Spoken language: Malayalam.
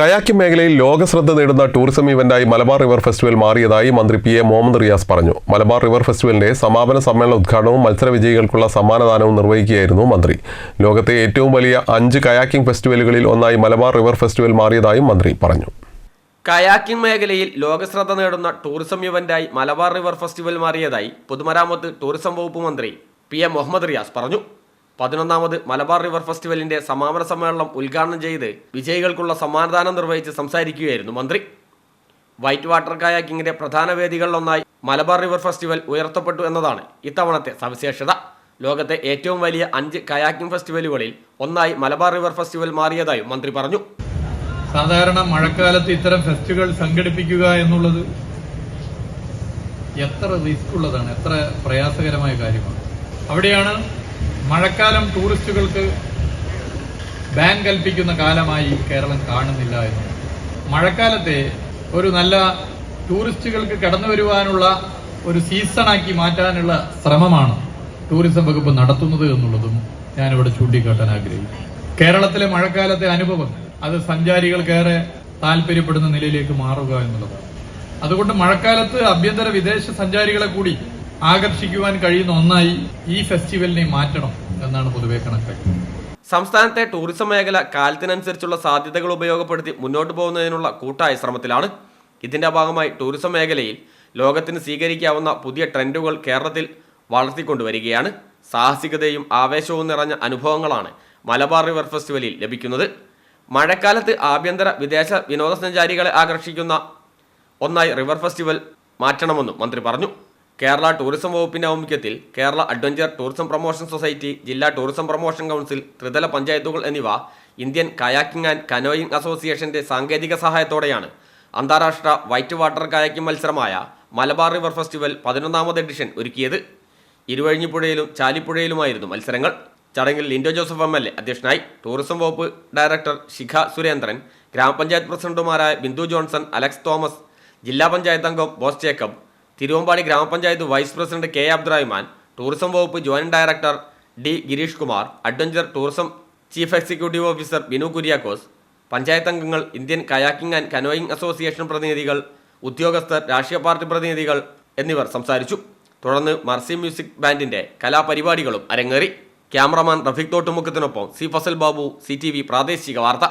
കയാക്കിംഗ് മേഖലയിൽ ലോക ശ്രദ്ധ നേടുന്ന ടൂറിസം ഇവന്റായി മലബാർ റിവർ ഫെസ്റ്റിവൽ മാറിയതായി മന്ത്രി പി എ മുഹമ്മദ് റിയാസ് പറഞ്ഞു. മലബാർ റിവർ ഫെസ്റ്റിവലിന്റെ സമാപന സമ്മേളന ഉദ്ഘാടനവും മത്സര വിജയികൾക്കുള്ള സമ്മാനദാനവും നിർവഹിക്കുകയായിരുന്നു മന്ത്രി. ലോകത്തെ ഏറ്റവും വലിയ അഞ്ച് കയാക്കിംഗ് ഫെസ്റ്റിവലുകളിൽ ഒന്നായി മലബാർ റിവർ ഫെസ്റ്റിവൽ മാറിയതായും മന്ത്രി പറഞ്ഞു. കയാക്കിംഗ് മേഖലയിൽ ലോകശ്രദ്ധ നേടുന്ന ടൂറിസം ഇവന്റായി മലബാർ റിവർ ഫെസ്റ്റിവൽ മാറിയതായി പൊതുമരാമത്ത് ടൂറിസം വകുപ്പ് മന്ത്രി പി എ മുഹമ്മദ് റിയാസ് പറഞ്ഞു. പതിനൊന്നാമത് മലബാർ റിവർ ഫെസ്റ്റിവലിന്റെ സമാപന സമ്മേളനം ഉദ്ഘാടനം ചെയ്ത് വിജയികൾക്കുള്ള സമ്മാനദാനം നിർവഹിച്ച് സംസാരിക്കുകയായിരുന്നു മന്ത്രി. വൈറ്റ് വാട്ടർ കയാക്കിങ്ങിന്റെ പ്രധാന വേദികളിലൊന്നായി മലബാർ റിവർ ഫെസ്റ്റിവൽ ഉയർത്തപ്പെട്ടു എന്നതാണ് ഇത്തവണത്തെ സവിശേഷത. ലോകത്തെ ഏറ്റവും വലിയ അഞ്ച് കയാക്കിംഗ് ഫെസ്റ്റിവലുകളിൽ ഒന്നായി മലബാർ റിവർ ഫെസ്റ്റിവൽ മാറിയതായും മന്ത്രി പറഞ്ഞു. സാധാരണ മഴക്കാലത്ത് ഇത്തരം ഫെസ്റ്റുകൾ സംഘടിപ്പിക്കുക എന്നുള്ളത് എത്ര റിസ്ക് ഉള്ളതാണ് എത്ര പ്രയാസകരമായ കാര്യമാണ്. അവിടെയാണ് മഴക്കാലം ടൂറിസ്റ്റുകൾക്ക് ബാൻ കൽപ്പിക്കുന്ന കാലമായി കേരളം കാണുന്നില്ല എന്ന്. മഴക്കാലത്തെ ഒരു നല്ല ടൂറിസ്റ്റുകൾക്ക് കടന്നു വരുവാനുള്ള ഒരു സീസണാക്കി മാറ്റാനുള്ള ശ്രമമാണ് ടൂറിസം വകുപ്പ് നടത്തുന്നത് എന്നുള്ളതും ഞാനിവിടെ ചൂണ്ടിക്കാട്ടാൻ ആഗ്രഹിക്കുന്നു. കേരളത്തിലെ മഴക്കാലത്തെ അനുഭവം അത് സഞ്ചാരികൾക്കേറെ താല്പര്യപ്പെടുന്ന നിലയിലേക്ക് മാറുക എന്നുള്ളതാണ്. അതുകൊണ്ട് മഴക്കാലത്ത് അഭ്യന്തര വിദേശ സഞ്ചാരികളെ കൂടി ആകർഷിക്കുവാൻ കഴിയുന്ന ഒന്നായി ഈ ഫെസ്റ്റിവലിനെ മാറ്റണം എന്നാണ് പൊതുവെ കണക്ക്. സംസ്ഥാനത്തെ ടൂറിസം മേഖല കാലത്തിനനുസരിച്ചുള്ള സാധ്യതകൾ ഉപയോഗപ്പെടുത്തി മുന്നോട്ട് പോകുന്നതിനുള്ള കൂട്ടായ ശ്രമത്തിലാണ്. ഇതിന്റെ ഭാഗമായി ടൂറിസം മേഖലയിൽ ലോകത്തിന് സ്വീകരിക്കാവുന്ന പുതിയ ട്രെൻഡുകൾ കേരളത്തിൽ വളർത്തിക്കൊണ്ടുവരികയാണ്. സാഹസികതയും ആവേശവും നിറഞ്ഞ അനുഭവങ്ങളാണ് മലബാർ റിവർ ഫെസ്റ്റിവലിൽ ലഭിക്കുന്നത്. മഴക്കാലത്ത് ആഭ്യന്തര വിദേശ വിനോദസഞ്ചാരികളെ ആകർഷിക്കുന്ന ഒന്നായി റിവർ ഫെസ്റ്റിവൽ മാറ്റണമെന്നും മന്ത്രി പറഞ്ഞു. കേരള ടൂറിസം വകുപ്പിന്റെ ആഭിമുഖ്യത്തിൽ Kerala adventure tourism promotion society ജില്ലാ ടൂറിസം പ്രൊമോഷൻ കൗൺസിൽ ത്രിതല പഞ്ചായത്തുകൾ എന്നിവ ഇന്ത്യൻ കയാക്കിംഗ് ആൻഡ് കനോയിങ് അസോസിയേഷന്റെ സാങ്കേതിക സഹായത്തോടെയാണ്. അന്താരാഷ്ട്ര വൈറ്റ് വാട്ടർ കയാക്കിംഗ് മത്സരമായ മലബാർ റിവർ ഫെസ്റ്റിവൽ പതിനൊന്നാമത് എഡിഷൻ ഒരുക്കിയത് ഇരുവഴിഞ്ഞിപ്പുഴയിലും ചാലിപ്പുഴയിലുമായിരുന്നു മത്സരങ്ങൾ. ചടങ്ങിൽ Lindo Joseph M L A അധ്യക്ഷനായി ടൂറിസം വകുപ്പ് ഡയറക്ടർ ശിഖ സുരേന്ദ്രൻ ഗ്രാമപഞ്ചായത്ത് പ്രസിഡന്റുമാരായ ബിന്ദു ജോൺസൺ അലക്സ് തോമസ് ജില്ലാ പഞ്ചായത്ത് അംഗം ബോസ് ജേക്കബ് തിരുവമ്പാടി ഗ്രാമപഞ്ചായത്ത് vice president K Abdurahiman tourism വകുപ്പ് joint director D Girish Kumar adventure tourism chief executive officer Binu Kuriakose panchayat അംഗങ്ങൾ Indian kayaking and canoeing association പ്രതിനിധികൾ ഉദ്യോഗസ്ഥർ രാഷ്ട്രീയ പാർട്ടി പ്രതിനിധികൾ എന്നിവർ സംസാരിച്ചു. തുടർന്ന് മർസി മ്യൂസിക് ബാൻഡിന്റെ കലാപരിപാടികളും അരങ്ങേറി. ക്യാമറമാൻ റഫീഖ് തോട്ടുമുഖത്തിനൊപ്പം സി ഫസൽ ബാബു സി പ്രാദേശിക വാർത്ത.